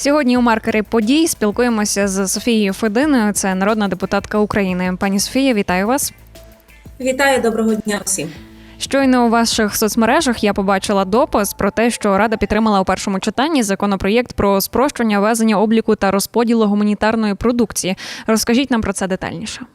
Сьогодні у маркері подій спілкуємося з Софією Фединою. Це народна депутатка України. Пані Софія, вітаю вас. Вітаю, доброго дня всім. Щойно у ваших соцмережах я побачила допис про те, що Рада підтримала у першому читанні законопроєкт про спрощення везення обліку та розподілу гуманітарної продукції. Розкажіть нам про це детальніше.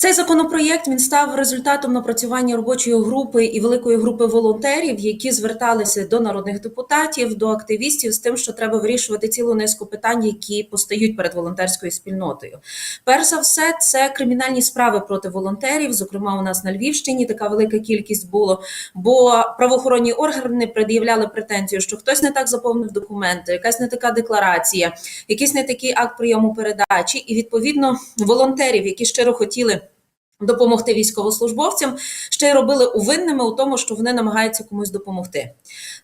Цей законопроєкт він став результатом напрацювання робочої групи і великої групи волонтерів, які зверталися до народних депутатів, до активістів з тим, що треба вирішувати цілу низку питань, які постають перед волонтерською спільнотою. Перш за все, це кримінальні справи проти волонтерів. Зокрема, у нас на Львівщині така велика кількість було, бо правоохоронні органи пред'являли претензію, що хтось не так заповнив документи, якась не така декларація, якийсь не такий акт прийому передачі, і відповідно волонтерів, які щиро хотіли. Допомогти військовослужбовцям ще й робили увинними у тому, що вони намагаються комусь допомогти.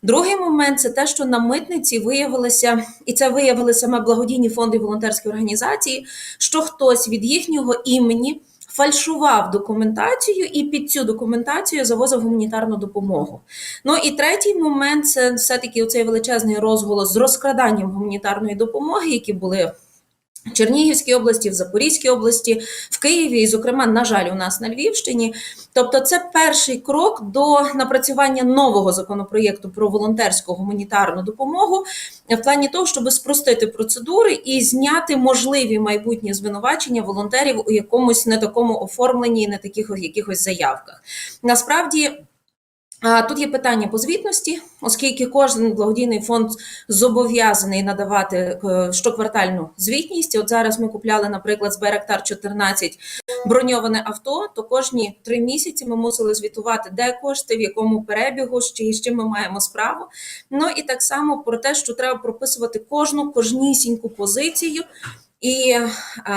Другий момент це те, що на митниці виявилося, і це виявили саме благодійні фонди і волонтерські організації, що хтось від їхнього імені фальшував документацію і під цю документацію завозив гуманітарну допомогу. Ну і третій момент це все-таки оцей величезний розголос з розкраданням гуманітарної допомоги, які були. Чернігівській області, в Запорізькій області, в Києві, і, зокрема, на жаль, у нас на Львівщині. Тобто, це перший крок до напрацювання нового законопроєкту про волонтерську гуманітарну допомогу в плані того, щоб спростити процедури і зняти можливі майбутні звинувачення волонтерів у якомусь не такому оформленні і не таких якихось заявках. Насправді. Тут є питання по звітності, оскільки кожен благодійний фонд зобов'язаний надавати е, щоквартальну звітність. От зараз ми купляли, наприклад, з Байрактар 14 броньоване авто. То кожні три місяці ми мусили звітувати, де кошти, в якому перебігу, з чим ми маємо справу. Ну і так само про те, що треба прописувати кожну кожнісіньку позицію. І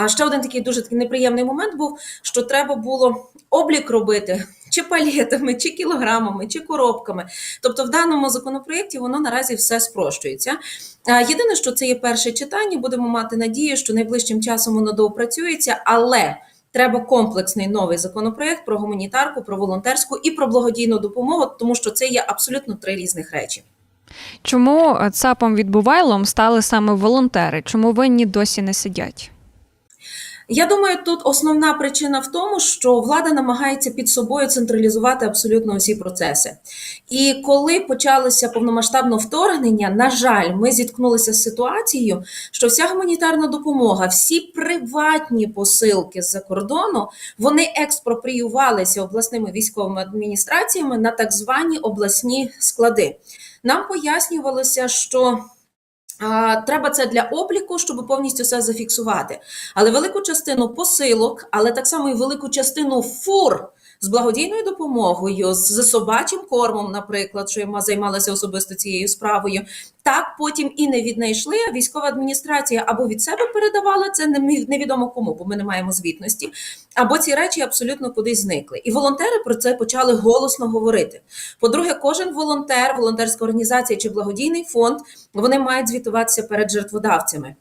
ще один такий дуже такий неприємний момент був, що треба було облік робити чи палетами, чи кілограмами, чи коробками. Тобто, в даному законопроєкті воно наразі все спрощується. Єдине, що це є перше читання, будемо мати надію, що найближчим часом воно доопрацюється, але. Треба комплексний новий законопроєкт про гуманітарку, про волонтерську і про благодійну допомогу, тому що це є абсолютно три різних речі. Чому ЦАПом відбувайлом стали саме волонтери? Чому винні досі не сидять? Я думаю, тут основна причина в тому, що влада намагається під собою централізувати абсолютно усі процеси. І коли почалося повномасштабне вторгнення, на жаль, ми зіткнулися з ситуацією, що вся гуманітарна допомога, всі приватні посилки з-за кордону, вони експропріювалися обласними військовими адміністраціями на так звані обласні склади. Нам пояснювалося, що Треба це для обліку, щоб повністю все зафіксувати. Але велику частину посилок, але так само і велику частину фур з благодійною допомогою, з собачим кормом, наприклад, що я займалася особисто цією справою, так потім і не віднайшли. Військова адміністрація або від себе передавала це невідомо кому, бо ми не маємо звітності, або ці речі абсолютно кудись зникли. І волонтери про це почали голосно говорити. По-друге, кожен волонтер, волонтерська організація чи благодійний фонд вони мають звітуватися перед жертводавцями.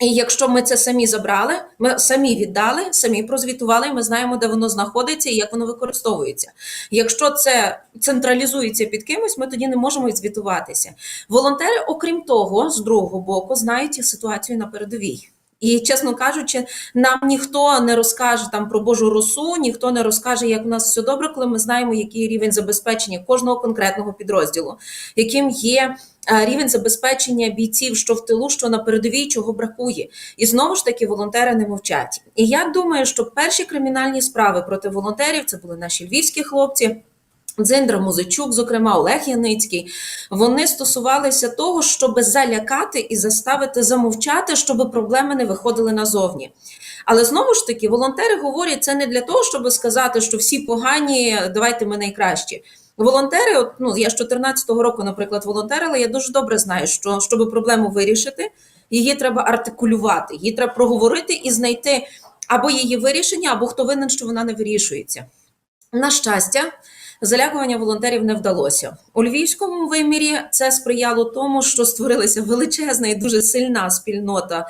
І якщо ми це самі забрали, ми самі віддали, самі прозвітували, ми знаємо, де воно знаходиться і як воно використовується. Якщо це централізується під кимось, ми тоді не можемо звітуватися. Волонтери, окрім того, з другого боку, знають ситуацію на передовій. І, чесно кажучи, нам ніхто не розкаже там про Божу росу, ніхто не розкаже, як у нас все добре, коли ми знаємо, який рівень забезпечення кожного конкретного підрозділу, яким є е, рівень забезпечення бійців, що в тилу, що на передовій, чого бракує. І знову ж таки волонтери не мовчать. І я думаю, що перші кримінальні справи проти волонтерів це були наші львівські хлопці. Дзиндра Музичук, зокрема Олег Яницький, вони стосувалися того, щоб залякати і заставити замовчати, щоб проблеми не виходили назовні. Але знову ж таки, волонтери говорять це не для того, щоб сказати, що всі погані, давайте ми найкращі. Волонтери, от, ну я з 14-го року, наприклад, волонтерила, я дуже добре знаю, що щоб проблему вирішити, її треба артикулювати, її треба проговорити і знайти або її вирішення, або хто винен, що вона не вирішується. На щастя, Залякування волонтерів не вдалося. У львівському вимірі це сприяло тому, що створилася величезна і дуже сильна спільнота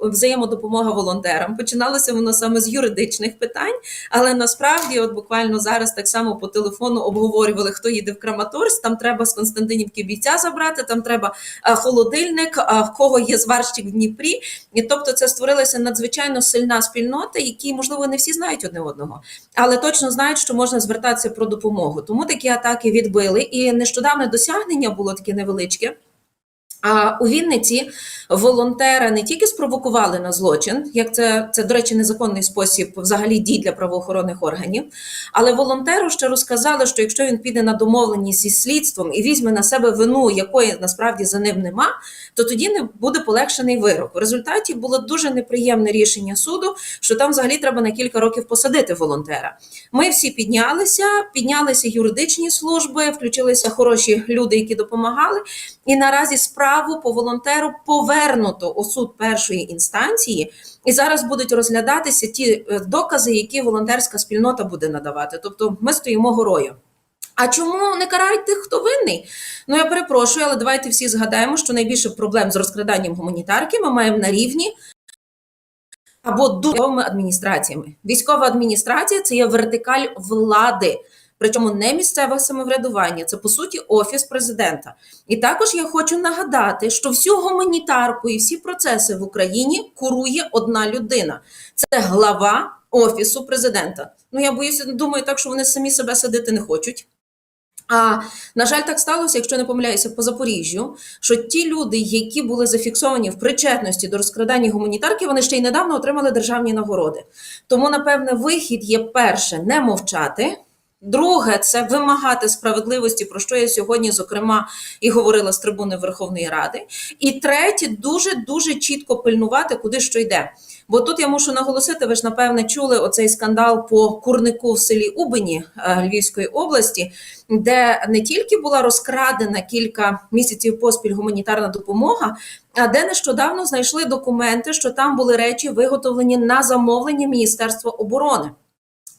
взаємодопомога волонтерам. Починалося воно саме з юридичних питань, але насправді, от буквально зараз так само по телефону обговорювали, хто їде в Краматорськ. Там треба з Константинівки бійця забрати, там треба холодильник, в кого є зварщик в Дніпрі. І тобто, це створилася надзвичайно сильна спільнота, які можливо не всі знають одне одного, але точно знають, що можна звертатися про допомогу. Тому такі атаки відбили. І нещодавне досягнення було таке невеличке. А у Вінниці волонтера не тільки спровокували на злочин, як це, це, до речі, незаконний спосіб взагалі дій для правоохоронних органів, але волонтеру ще розказали, що якщо він піде на домовленість зі слідством і візьме на себе вину, якої насправді за ним нема, то тоді не буде полегшений вирок. В результаті було дуже неприємне рішення суду, що там взагалі треба на кілька років посадити волонтера. Ми всі піднялися, піднялися юридичні служби, включилися хороші люди, які допомагали. І наразі справу по волонтеру повернуто у суд першої інстанції, і зараз будуть розглядатися ті е, докази, які волонтерська спільнота буде надавати. Тобто ми стоїмо горою. А чому не карають тих, хто винний? Ну я перепрошую, але давайте всі згадаємо, що найбільше проблем з розкраданням гуманітарки ми маємо на рівні або духовими адміністраціями. Військова адміністрація це є вертикаль влади. Причому не місцеве самоврядування, це по суті офіс президента. І також я хочу нагадати, що всю гуманітарку і всі процеси в Україні курує одна людина. Це глава офісу президента. Ну я боюся, думаю, так що вони самі себе садити не хочуть. А на жаль, так сталося, якщо не помиляюся, по Запоріжжю, що ті люди, які були зафіксовані в причетності до розкрадання гуманітарки, вони ще й недавно отримали державні нагороди. Тому, напевне, вихід є перше не мовчати. Друге, це вимагати справедливості, про що я сьогодні, зокрема, і говорила з трибуни Верховної Ради. І третє, дуже дуже чітко пильнувати, куди що йде. Бо тут я мушу наголосити, ви ж напевне чули оцей скандал по курнику в селі Убині е, Львівської області, де не тільки була розкрадена кілька місяців поспіль гуманітарна допомога, а де нещодавно знайшли документи, що там були речі виготовлені на замовлення Міністерства оборони.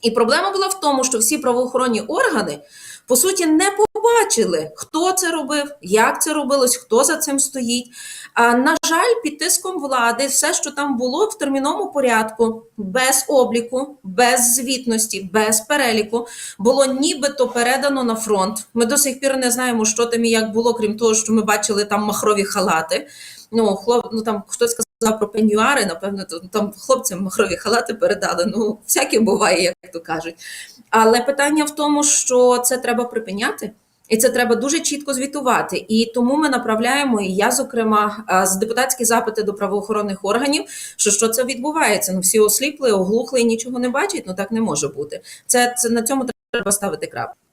І проблема була в тому, що всі правоохоронні органи по суті не побачили, хто це робив, як це робилось, хто за цим стоїть. А на жаль, під тиском влади все, що там було в термінному порядку, без обліку, без звітності, без переліку, було нібито передано на фронт. Ми до сих пір не знаємо, що там і як було, крім того, що ми бачили там махрові халати. Ну, хлоп, ну там хтось сказав про пенюари, напевно, то там хлопцям махрові халати передали. Ну, всяке буває, як то кажуть. Але питання в тому, що це треба припиняти. І це треба дуже чітко звітувати. І тому ми направляємо, і я, зокрема, з депутатські запити до правоохоронних органів, що що це відбувається. Ну всі осліпли, оглухли і нічого не бачать. Ну так не може бути. Це, це на цьому треба ставити крапку.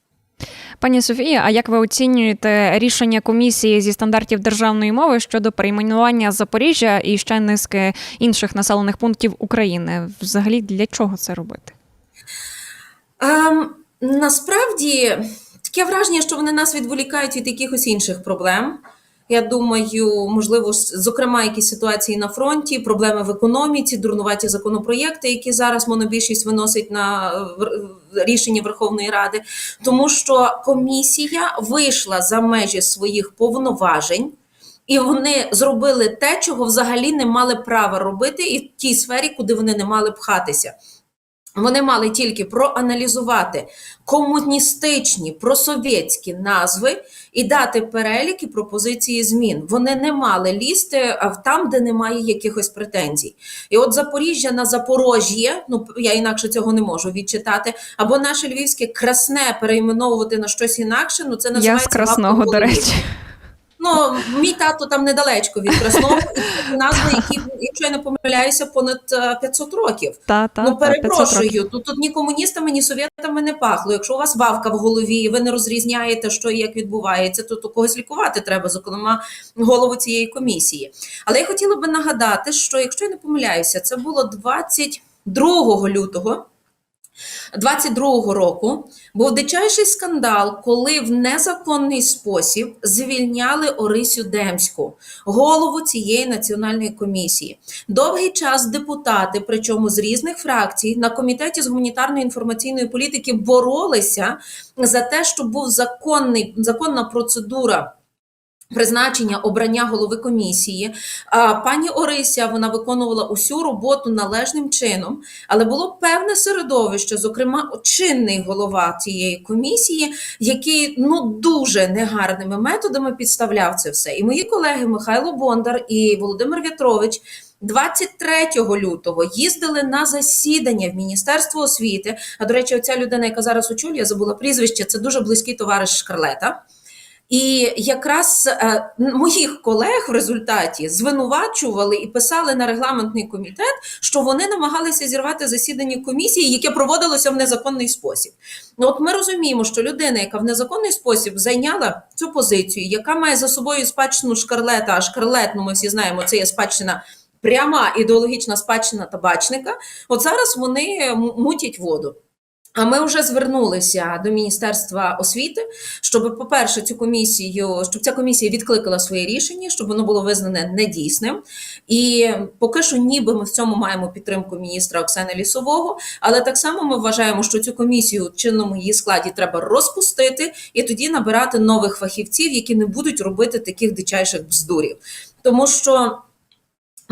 Пані Софія, а як ви оцінюєте рішення комісії зі стандартів державної мови щодо перейменування Запоріжжя і ще низки інших населених пунктів України? Взагалі для чого це робити? Ем, насправді таке враження, що вони нас відволікають від якихось інших проблем. Я думаю, можливо, зокрема, якісь ситуації на фронті, проблеми в економіці, дурнуваті законопроєкти, які зараз монобільшість виносить на рішення Верховної Ради, тому що комісія вийшла за межі своїх повноважень. І вони зробили те, чого взагалі не мали права робити, і в тій сфері, куди вони не мали пхатися. Вони мали тільки проаналізувати комуністичні, просовєтські назви і дати перелік і пропозиції змін. Вони не мали лізти в там, де немає якихось претензій. І от Запоріжжя на Запорожжя, ну я інакше цього не можу відчитати, або наше львівське красне перейменовувати на щось інакше. Ну це Я з красного, до речі. Ну, мій тато там недалечко від Красного, і назви, які, якщо я не помиляюся, понад е, 500 років. Та, та, ну, та, 500 років. перепрошую, тут, тут ні комуністами, ні совєтами не пахло. Якщо у вас вавка в голові, і ви не розрізняєте, що і як відбувається, то, то когось лікувати треба, зокрема, голову цієї комісії. Але я хотіла би нагадати, що якщо я не помиляюся, це було 22 лютого 22-го року був дичайший скандал, коли в незаконний спосіб звільняли Орисю Демську, голову цієї національної комісії. Довгий час депутати, причому з різних фракцій, на комітеті з гуманітарної інформаційної політики боролися за те, щоб був законний законна процедура. Призначення обрання голови комісії. А пані Орися вона виконувала усю роботу належним чином, але було певне середовище, зокрема чинний голова цієї комісії, який ну дуже негарними методами підставляв це все. І мої колеги Михайло Бондар і Володимир В'ятрович 23 лютого їздили на засідання в Міністерство освіти. А до речі, оця людина, яка зараз очолює, забула прізвище, це дуже близький товариш Шкарлета. І якраз е, моїх колег в результаті звинувачували і писали на регламентний комітет, що вони намагалися зірвати засідання комісії, яке проводилося в незаконний спосіб. Ну, от ми розуміємо, що людина, яка в незаконний спосіб зайняла цю позицію, яка має за собою спадщину шкарлета, а шкарлет, ну ми всі знаємо, це є спадщина. Пряма ідеологічна спадщина табачника. От зараз вони мутять воду. А ми вже звернулися до Міністерства освіти, щоб, по-перше, цю комісію, щоб ця комісія відкликала своє рішення, щоб воно було визнане недійсним. І поки що, ніби ми в цьому маємо підтримку міністра Оксани Лісового, але так само ми вважаємо, що цю комісію в чинному її складі треба розпустити і тоді набирати нових фахівців, які не будуть робити таких дичайших бздурів. Тому що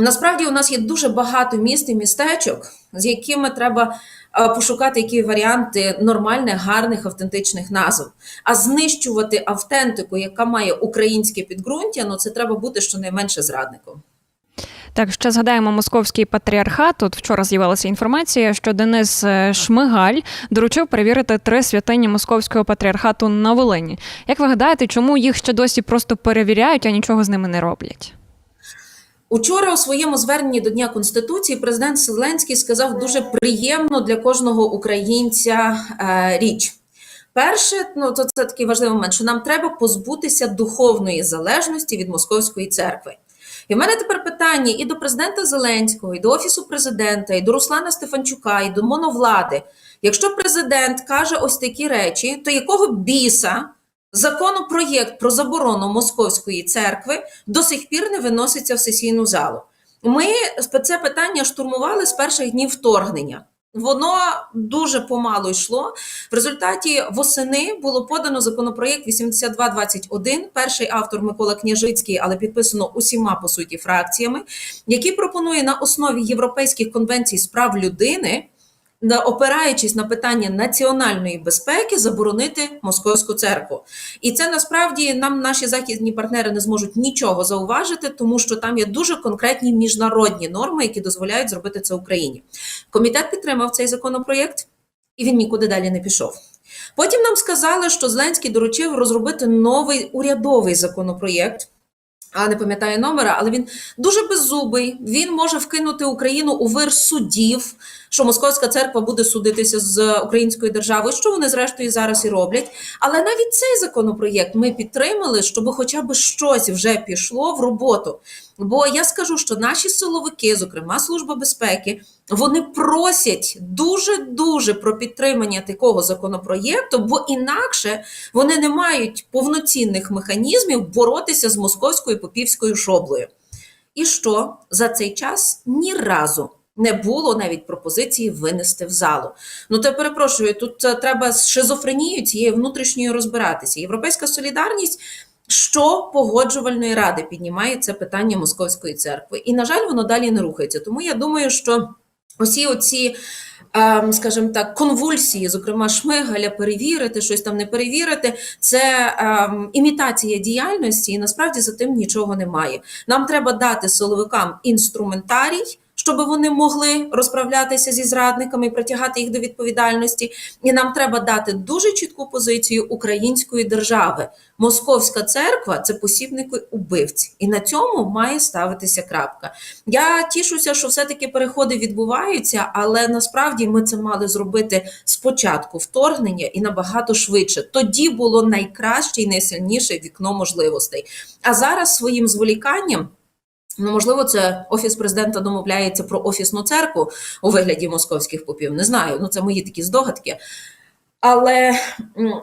насправді у нас є дуже багато міст і містечок, з якими треба е, пошукати які варіанти нормальних, гарних, автентичних назв. А знищувати автентику, яка має українське підґрунтя, ну це треба бути щонайменше зрадником. Так, ще згадаємо московський патріархат. Тут вчора з'явилася інформація, що Денис е, Шмигаль доручив перевірити три святині московського патріархату на Волині. Як ви гадаєте, чому їх ще досі просто перевіряють, а нічого з ними не роблять? Учора у своєму зверненні до Дня Конституції президент Зеленський сказав дуже приємно для кожного українця е, річ. Перше, ну то це такий важливий момент, що нам треба позбутися духовної залежності від московської церкви. І в мене тепер питання і до президента Зеленського, і до офісу президента, і до Руслана Стефанчука, і до моновлади. Якщо президент каже ось такі речі, то якого біса законопроєкт про заборону московської церкви до сих пір не виноситься в сесійну залу? Ми це питання штурмували з перших днів вторгнення. Воно дуже помало йшло. В результаті восени було подано законопроєкт 8221, перший автор Микола Княжицький, але підписано усіма по суті фракціями, який пропонує на основі європейських конвенцій з прав людини, опираючись на питання національної безпеки, заборонити московську церкву. І це насправді нам наші західні партнери не зможуть нічого зауважити, тому що там є дуже конкретні міжнародні норми, які дозволяють зробити це Україні. Комітет підтримав цей законопроєкт, і він нікуди далі не пішов. Потім нам сказали, що Зеленський доручив розробити новий урядовий законопроєкт. А не пам'ятаю номера, але він дуже беззубий. Він може вкинути Україну у вир судів, що Московська церква буде судитися з українською державою, що вони зрештою зараз і роблять. Але навіть цей законопроєкт ми підтримали, щоб хоча б щось вже пішло в роботу. Бо я скажу, що наші силовики, зокрема Служба безпеки, вони просять дуже дуже про підтримання такого законопроєкту, бо інакше вони не мають повноцінних механізмів боротися з московською попівською шоблею. І що за цей час ні разу не було навіть пропозиції винести в залу. Ну то перепрошую, тут е, треба з шизофренією цією внутрішньою розбиратися. Європейська солідарність. Що погоджувальної ради піднімає це питання московської церкви, і на жаль, воно далі не рухається. Тому я думаю, що усі оці, ем, скажімо так, конвульсії, зокрема Шмигаля, перевірити, щось там не перевірити, це ем, імітація діяльності, і насправді за тим нічого немає. Нам треба дати силовикам інструментарій. Щоб вони могли розправлятися зі зрадниками і притягати їх до відповідальності, і нам треба дати дуже чітку позицію української держави. Московська церква це посібники убивці, і на цьому має ставитися крапка. Я тішуся, що все-таки переходи відбуваються, але насправді ми це мали зробити спочатку вторгнення і набагато швидше. Тоді було найкраще і найсильніше вікно можливостей. А зараз своїм зволіканням. Ну, можливо, це офіс президента домовляється про офісну церкву у вигляді московських попів. Не знаю. Ну це мої такі здогадки. Але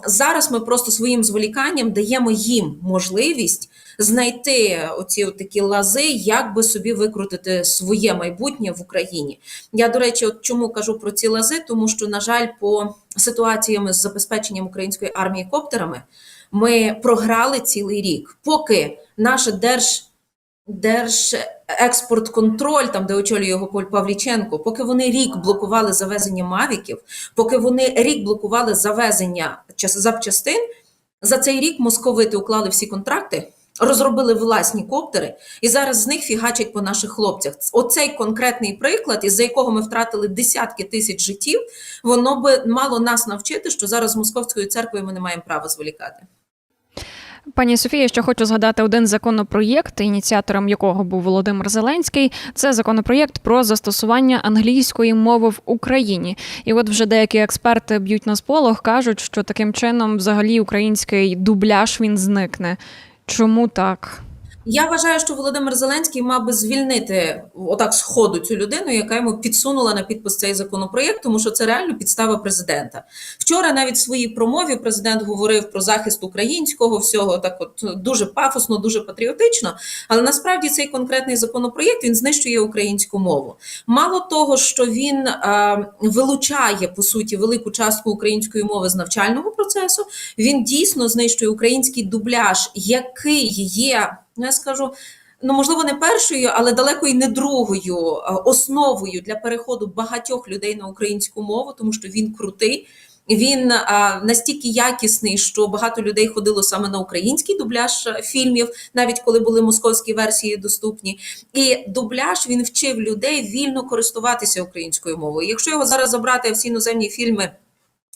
зараз ми просто своїм зволіканням даємо їм можливість знайти оці такі лази, як би собі викрутити своє майбутнє в Україні. Я, до речі, от чому кажу про ці лази, тому що, на жаль, по ситуаціями з забезпеченням української армії коптерами ми програли цілий рік, поки наша держ. Держекспортконтроль, там де очолює його Поль Павліченко, поки вони рік блокували завезення мавіків, поки вони рік блокували завезення час- запчастин, за цей рік московити уклали всі контракти, розробили власні коптери, і зараз з них фігачать по наших хлопцях. Оцей конкретний приклад, із-за якого ми втратили десятки тисяч життів, воно би мало нас навчити, що зараз з московською церквою ми не маємо права зволікати. Пані Софія, ще хочу згадати один законопроєкт, ініціатором якого був Володимир Зеленський. Це законопроєкт про застосування англійської мови в Україні. І от вже деякі експерти б'ють на сполох, кажуть, що таким чином взагалі український дубляж він зникне. Чому так? Я вважаю, що Володимир Зеленський мав би звільнити отак з ходу цю людину, яка йому підсунула на підпис цей законопроєкт, тому що це реально підстава президента. Вчора навіть в своїй промові президент говорив про захист українського всього, так от дуже пафосно, дуже патріотично. Але насправді цей конкретний законопроєкт він знищує українську мову. Мало того, що він е, вилучає по суті велику частку української мови з навчального процесу, він дійсно знищує український дубляж, який є, ну я скажу. Ну, можливо, не першою, але далеко й не другою е, основою для переходу багатьох людей на українську мову, тому що він крутий. Він а, настільки якісний, що багато людей ходило саме на український дубляж е, фільмів, навіть коли були московські версії доступні. І дубляж він вчив людей вільно користуватися українською мовою. Якщо його зараз забрати всі іноземні фільми.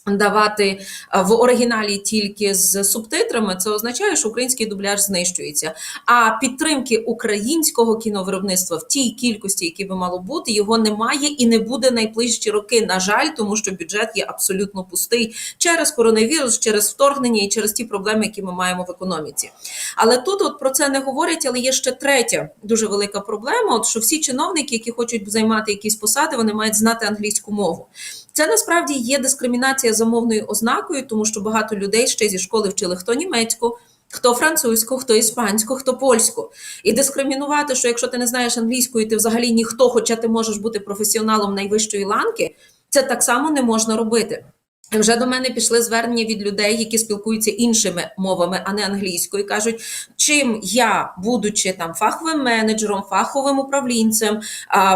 Давати в оригіналі тільки з субтитрами, це означає, що український дубляж знищується. А підтримки українського кіновиробництва в тій кількості, які би мало бути, його немає і не буде найближчі роки. На жаль, тому що бюджет є абсолютно пустий через коронавірус, через вторгнення і через ті проблеми, які ми маємо в економіці. Але тут от про це не говорять. Але є ще третя дуже велика проблема: от що всі чиновники, які хочуть займати якісь посади, вони мають знати англійську мову. Це насправді є дискримінація за мовною ознакою, тому що багато людей ще зі школи вчили хто німецьку. Хто французьку, хто іспанську, хто польську, і дискримінувати, що якщо ти не знаєш англійської, ти взагалі ніхто, хоча ти можеш бути професіоналом найвищої ланки, це так само не можна робити. Вже до мене пішли звернення від людей, які спілкуються іншими мовами, а не англійською. кажуть, чим я, будучи там фаховим менеджером, фаховим управлінцем,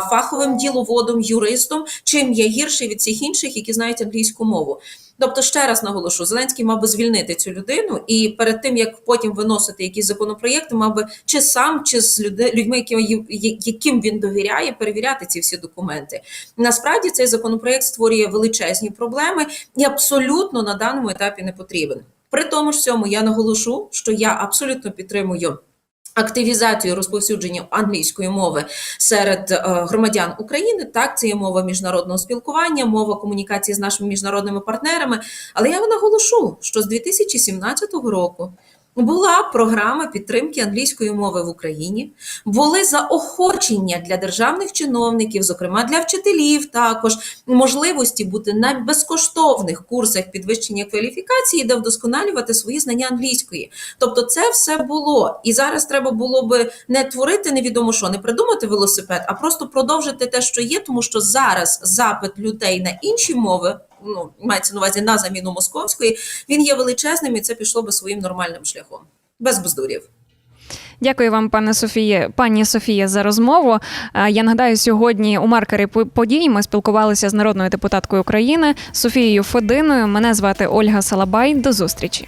фаховим діловодом, юристом, чим я гірший від всіх інших, які знають англійську мову. Тобто, ще раз наголошу, Зеленський мав би звільнити цю людину, і перед тим як потім виносити якісь законопроєкти, мав би чи сам, чи з людьми, яким він довіряє, перевіряти ці всі документи. Насправді цей законопроєкт створює величезні проблеми і абсолютно на даному етапі не потрібен. При тому ж всьому я наголошу, що я абсолютно підтримую. Активізацію розповсюдження англійської мови серед е, громадян України так це є мова міжнародного спілкування, мова комунікації з нашими міжнародними партнерами. Але я наголошу, що з 2017 року була програма підтримки англійської мови в Україні, були заохочення для державних чиновників, зокрема для вчителів, також можливості бути на безкоштовних курсах підвищення кваліфікації, де вдосконалювати свої знання англійської. Тобто, це все було. І зараз треба було би не творити невідомо що, не придумати велосипед, а просто продовжити те, що є, тому що зараз запит людей на інші мови. Ну, мається на увазі на заміну московської, він є величезним, і це пішло би своїм нормальним шляхом, без бездурів. Дякую вам, пане Софіє, пані Софія, за розмову. Е, Я нагадаю, сьогодні у маркері по- подій ми спілкувалися з народною депутаткою України Софією Фединою. Мене звати Ольга Салабай. До зустрічі.